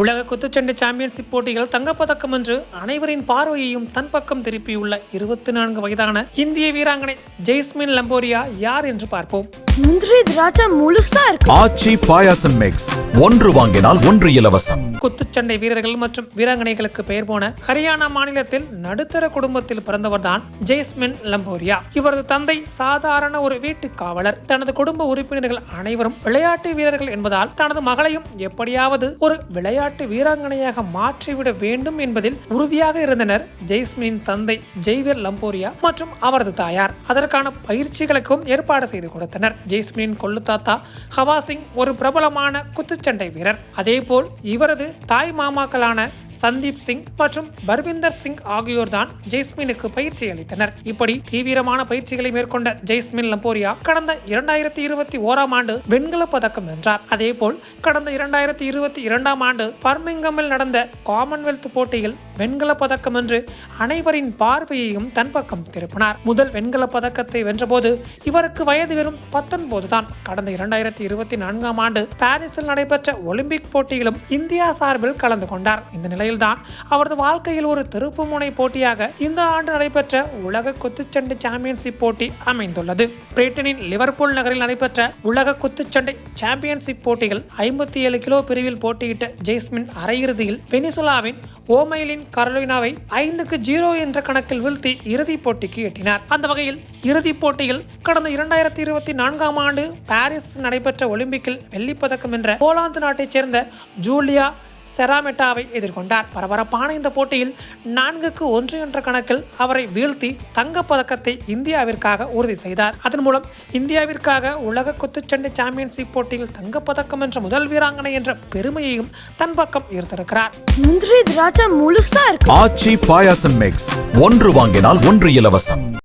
உலக குத்துச்சண்டை சாம்பியன்ஷிப் போட்டிகள் தங்கப்பதக்கம் என்று அனைவரின் பார்வையையும் தன் பக்கம் திருப்பியுள்ள இருபத்தி நான்கு வயதான இந்திய வீராங்கனை ஜெய்ஸ்மின் லம்போரியா யார் என்று பார்ப்போம். முந்திரி திராட்சை முழுசா இருக்கு. ஆச்சி பாயாசம் மிக்ஸ் ஒன்று வாங்கினால் ஒன்று இலவசம். குத்துச்சண்டை வீரர்கள் மற்றும் வீராங்கனைகளுக்கு பெயர் போன ஹரியானா மாநிலத்தில் நடுத்தர குடும்பத்தில் பிறந்தவர்தான் ஜெய்ஸ்மின் லம்போரியா. இவரது தந்தை சாதாரண ஒரு வீட்டு காவலர். தனது குடும்ப உறுப்பினர்கள் அனைவரும் விளையாட்டு வீரர்கள் என்பதால் தனது மகளையும் எப்படியாவது ஒரு விளையாட்டு வீராங்கனையாக மாற்றிவிட வேண்டும் என்பதில் உறுதியாக இருந்தனர் ஜெய்ஸ்மினின் தந்தை ஜெய்வீர் லம்போரியா மற்றும் அவரது தாயார். அதற்கான பயிற்சிகளுக்கும் ஏற்பாடு செய்து கொடுத்தனர். ஜெய்ஸ்மினின் கொள்ளுத்தாத்தா ஹவாசிங் ஹவா சிங் ஒரு பிரபலமான குத்துச்சண்டை வீரர். அதேபோல் இவரது தாய் மாமாக்களான சந்தீப் சிங் மற்றும் பர்விந்தர் சிங் ஆகியோர்தான் ஜெய்ஸ்மினுக்கு பயிற்சி அளித்தனர். இப்படி தீவிரமான பயிற்சிகளை மேற்கொண்ட ஜெய்ஸ்மின் லம்போரியா கடந்த இரண்டாயிரத்தி இருபத்தி ஓராம் ஆண்டு வெண்கல பதக்கம் வென்றார். அதேபோல் கடந்த இரண்டாயிரத்தி இருபத்தி இரண்டாம் ஆண்டு பர்மிங்கமில் நடந்த காமன்வெல்த் போட்டியில் வெண்கல பதக்கம் என்று அனைவரின் பார்வையையும் தன் பக்கம் திருப்பினார். முதல் வெண்கல பதக்கத்தை வென்றபோது இவருக்கு வயது வெறும் பத்தொன்பது தான். கடந்த இரண்டாயிரத்தி இருபத்தி நான்காம் ஆண்டு பாரிஸில் நடைபெற்ற ஒலிம்பிக் போட்டியிலும் இந்தியா சார்பில் கலந்து கொண்டார். இந்த நிலையில்தான் அவரது வாழ்க்கையில் ஒரு திருப்புமுனை போட்டியாக இந்த ஆண்டு நடைபெற்ற உலக குத்துச்சண்டை சாம்பியன்ஷிப் போட்டி அமைந்துள்ளது. பிரிட்டனின் லிவர்பூல் நகரில் நடைபெற்ற உலக குத்துச்சண்டை சாம்பியன்ஷிப் போட்டிகள் ஐம்பத்தி ஏழு கிலோ பிரிவில் போட்டியிட்ட ஜெய்ஸ்மின் அரையிறுதியில் வெனிசுலாவின் ஓமைலின் கரோலினாவை ஐந்துக்கு ஜீரோ என்ற கணக்கில் வீழ்த்தி இறுதிப் போட்டிக்கு எட்டினார். அந்த வகையில் இறுதிப் போட்டியில் கடந்த இரண்டாயிரத்தி இருபத்தி நான்காம் ஆண்டு பாரிஸ் நடைபெற்ற ஒலிம்பிக்கில் வெள்ளிப்பதக்கம் என்ற போலாந்து நாட்டைச் சேர்ந்த ஜூலியா செராமெட்டாவை எதிர்கொண்டார். பரபரப்பான இந்த போட்டியில் நான்குக்கு ஒன்று என்ற கணக்கில் அவரை வீழ்த்தி தங்கப் பதக்கத்தை இந்தியாவிற்காக உறுதி செய்தார். அதன் மூலம் இந்தியாவிற்காக உலக குத்துச்சண்டை சாம்பியன்ஷிப் போட்டியில் தங்கப்பதக்கம் என்ற முதல் வீராங்கனை என்ற பெருமையையும் தன் பக்கம் ஈர்த்திருக்கிறார். முந்திரி திராட்சை முழுசா இருக்கு. ஆச்சி பாயாசம் மிக்ஸ் ஒன்று வாங்கினால் ஒன்று இலவசம்.